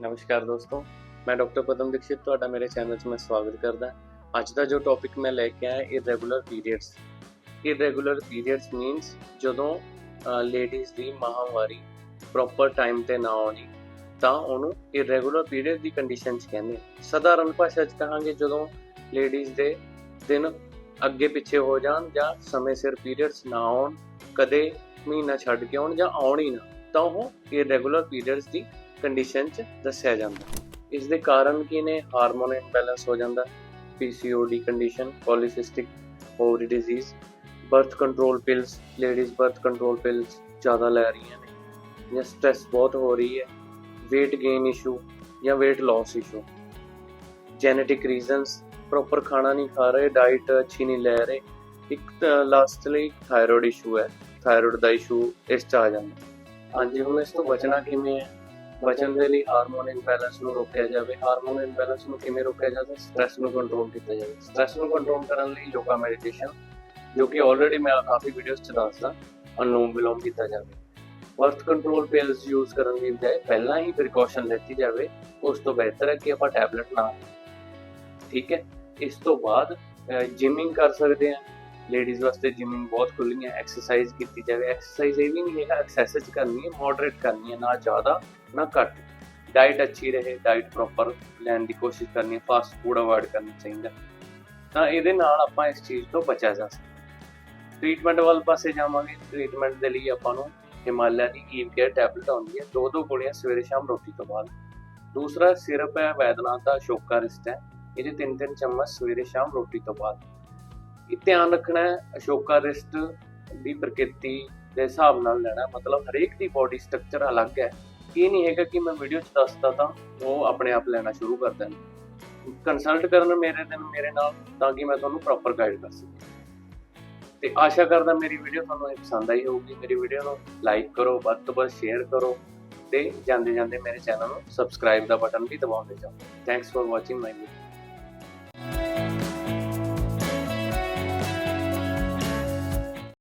ਨਮਸਕਾਰ ਦੋਸਤੋ, ਮੈਂ ਡਾਕਟਰ ਪਦਮ ਦੀਕਸ਼ਿਤ, ਤੁਹਾਡਾ ਮੇਰੇ ਚੈਨਲ 'ਚ ਮੈਂ ਸਵਾਗਤ ਕਰਦਾ। ਅੱਜ ਦਾ ਜੋ ਟੌਪਿਕ ਮੈਂ ਲੈ ਕੇ ਆਇਆ irregular periods irregular periods means ਜਦੋਂ ਲੇਡੀਜ਼ ਦੀ ਮਾਹਵਾਰੀ ਪ੍ਰੋਪਰ ਟਾਈਮ ਤੇ ਨਾ ਆਉਣੀ ਤਾਂ ਉਹਨੂੰ ਇਰੈਗੂਲਰ ਪੀਰੀਅਡ ਦੀ ਕੰਡੀਸ਼ਨ 'ਚ ਕਹਿੰਦੇ ਸਧਾਰਨ ਭਾਸ਼ਾ 'ਚ ਕਹਾਂਗੇ, ਜਦੋਂ ਲੇਡੀਜ਼ ਦੇ ਦਿਨ ਅੱਗੇ ਪਿੱਛੇ ਹੋ ਜਾਣ ਜਾਂ ਸਮੇਂ ਸਿਰ ਪੀਰੀਅਡਸ ਨਾ ਆਉਣ, ਕਦੇ ਮਹੀਨਾ ਛੱਡ ਕੇ ਆਉਣ ਜਾਂ ਆਉਣ ਹੀ ਨਾ, ਤਾਂ ਉਹ ਇਰੈਗੂਲਰ ਪੀਰੀਅਡਸ ਦੀ ਕੰਡੀਸ਼ਨ 'ਚ ਦੱਸਿਆ ਜਾਂਦਾ। ਇਸ ਦੇ ਕਾਰਨ ਕੀ ਨੇ? ਹਾਰਮੋਨ ਇੰਬੈਲੈਂਸ ਹੋ ਜਾਂਦਾ PCOD condition polycystic ovary disease birth control pills ladies birth control pills ਜ਼ਿਆਦਾ ਲੈ ਰਹੀਆਂ ਨੇ। ਜਾਂ ਸਟ੍ਰੈਸ ਬਹੁਤ ਹੋ ਰਹੀ ਹੈ, weight gain ਇਸ਼ੂ ਜਾਂ weight loss issue genetic reasons proper ਖਾਣਾ ਨਹੀਂ ਖਾ ਰਹੇ ਡਾਈਟ ਅੱਛੀ ਨਹੀਂ ਲੈ ਰਹੇ। ਇੱਕ ਲਾਸਟਲੀ ਥਾਇਰੋਇਡ ਇਸ਼ੂ ਹੈ ਥਾਇਰੋਇਡ ਦਾ ਇਸ਼ੂ ਇਸ ਚ ਆ ਜਾਂਦਾ। ਹਾਂਜੀ, ਹੁਣ ਇਸ ਤੋਂ ਬਚਣਾ ਕਿਵੇਂ ਹੈ? ਬਚਣ ਦੇ ਲਈ ਹਾਰਮੋਨ ਇੰਬੈਲੈਂਸ ਨੂੰ ਰੋਕਿਆ ਜਾਵੇ ਹਾਰਮੋਨ ਇੰਬੈਲੈਂਸ ਨੂੰ ਕਿਵੇਂ ਰੋਕਿਆ ਜਾਵੇ ਸਟ੍ਰੈਸ ਨੂੰ ਕੰਟਰੋਲ ਕੀਤਾ ਜਾਵੇ ਸਟ੍ਰੈਸ ਨੂੰ ਕੰਟਰੋਲ ਕਰਨ ਲਈ ਯੋਗਾ ਮੈਡੀਟੇਸ਼ਨ ਜੋ ਕਿ ਆਲਰੇਡੀ ਮੈਂ ਕਾਫੀ ਵੀਡੀਓਜ਼ ਚ ਦੱਸਦਾ ਅਨੁਲੋਮ ਵਿਲੋਮ ਕੀਤਾ ਜਾਵੇ ਬਰਥ ਕੰਟਰੋਲ ਪਿਲਸ ਯੂਜ਼ ਕਰਨ ਦੀ ਬਜਾਏ ਪਹਿਲਾਂ ਹੀ ਪ੍ਰੀਕਾਸ਼ਨ ਲੈਤੀ ਜਾਵੇ ਉਸ ਤੋਂ ਬਿਹਤਰ ਹੈ ਕਿ ਆਪਾਂ ਟੈਬਲੇਟ ਨਾ ਲਈਏ। ਠੀਕ ਹੈ ਇਸ ਤੋਂ ਬਾਅਦ ਜਿਮਿੰਗ ਕਰ ਸਕਦੇ ਆ ਲੇਡੀਜ਼ ਵਾਸਤੇ ਜਿਮਿੰਗ ਬਹੁਤ ਖੁੱਲੀਆਂ ਐਕਸਰਸਾਈਜ਼ ਕੀਤੀ ਜਾਵੇ। ਐਕਸਰਸਾਈਜ਼ ਇਹ ਵੀ ਨਹੀਂ ਹੈਗਾ ਐਕਸੈਸਿਵ ਕਰਨੀ ਹੈ ਮੋਡਰੇਟ ਕਰਨੀ ਹੈ, ਨਾ ਜ਼ਿਆਦਾ, ਨਾ ਘੱਟ। ਡਾਈਟ ਅੱਛੀ ਰਹੇ ਡਾਈਟ ਪ੍ਰੋਪਰ ਲੈਣ ਦੀ ਕੋਸ਼ਿਸ਼ ਕਰਨੀ ਹੈ ਫਾਸਟ ਫੂਡ ਅਵੋਇਡ ਕਰਨਾ ਚਾਹੀਦਾ ਤਾਂ ਇਹਦੇ ਨਾਲ ਆਪਾਂ ਇਸ ਚੀਜ਼ ਤੋਂ ਬਚਿਆ ਜਾ ਸਕਦਾ। ਟ੍ਰੀਟਮੈਂਟ ਵੱਲ ਪਾਸੇ ਜਾਵਾਂਗੇ। ਟ੍ਰੀਟਮੈਂਟ ਦੇ ਲਈ ਆਪਾਂ ਨੂੰ ਹਿਮਾਲਿਆ ਦੀ ਈਵ ਕੇਅਰ ਟੈਬਲੇਟ ਆਉਂਦੀ ਹੈ। ਦੋ ਦੋ ਗੋਲੀਆਂ ਸਵੇਰੇ ਸ਼ਾਮ ਰੋਟੀ ਤੋਂ ਬਾਅਦ। ਦੂਸਰਾ ਸਿਰਪ ਹੈ ਵੈਦਨਾਥ ਦਾ ਅਸ਼ੋਕਾ ਰਿਸਟ ਹੈ ਇਹਦੇ ਤਿੰਨ ਤਿੰਨ ਚਮਚ ਸਵੇਰੇ ਸ਼ਾਮ ਰੋਟੀ ਤੋਂ ਬਾਅਦ। ਇਹ ਧਿਆਨ ਰੱਖਣਾ ਹੈ, ਅਸ਼ੋਕਾ ਰਿਸਟ ਦੀ ਪ੍ਰਕਿਰਤੀ ਦੇ ਹਿਸਾਬ ਨਾਲ ਲੈਣਾ, ਮਤਲਬ ਹਰੇਕ ਦੀ ਬਾਡੀ ਸਟਰਕਚਰ ਅਲੱਗ ਹੈ। ਇਹ ਨਹੀਂ ਹੈਗਾ ਕਿ ਮੈਂ ਵੀਡੀਓ 'ਚ ਦੱਸਦਾ ਤਾਂ ਉਹ ਆਪਣੇ ਆਪ ਲੈਣਾ ਸ਼ੁਰੂ ਕਰ ਦੇਣ। ਕੰਸਲਟ ਕਰਨ ਮੇਰੇ ਦਿਨ ਮੇਰੇ ਨਾਲ ਤਾਂ ਕਿ ਮੈਂ ਤੁਹਾਨੂੰ ਪ੍ਰੋਪਰ ਗਾਈਡ ਕਰ ਸਕਾਂ। ਤੇ ਆਸ਼ਾ ਕਰਦਾ ਮੇਰੀ ਵੀਡੀਓ ਤੁਹਾਨੂੰ ਇਹ ਪਸੰਦ ਆਈ ਹੋਊਗੀ। ਮੇਰੀ ਵੀਡੀਓ ਨੂੰ ਲਾਈਕ ਕਰੋ, ਵੱਧ ਤੋਂ ਵੱਧ ਸ਼ੇਅਰ ਕਰੋ ਤੇ ਜਾਂਦੇ ਜਾਂਦੇ ਮੇਰੇ ਚੈਨਲ ਨੂੰ ਸਬਸਕ੍ਰਾਈਬ ਦਾ ਬਟਨ ਵੀ ਦਬਾਉਂਦੇ ਜਾਓ। Thanks for watching my video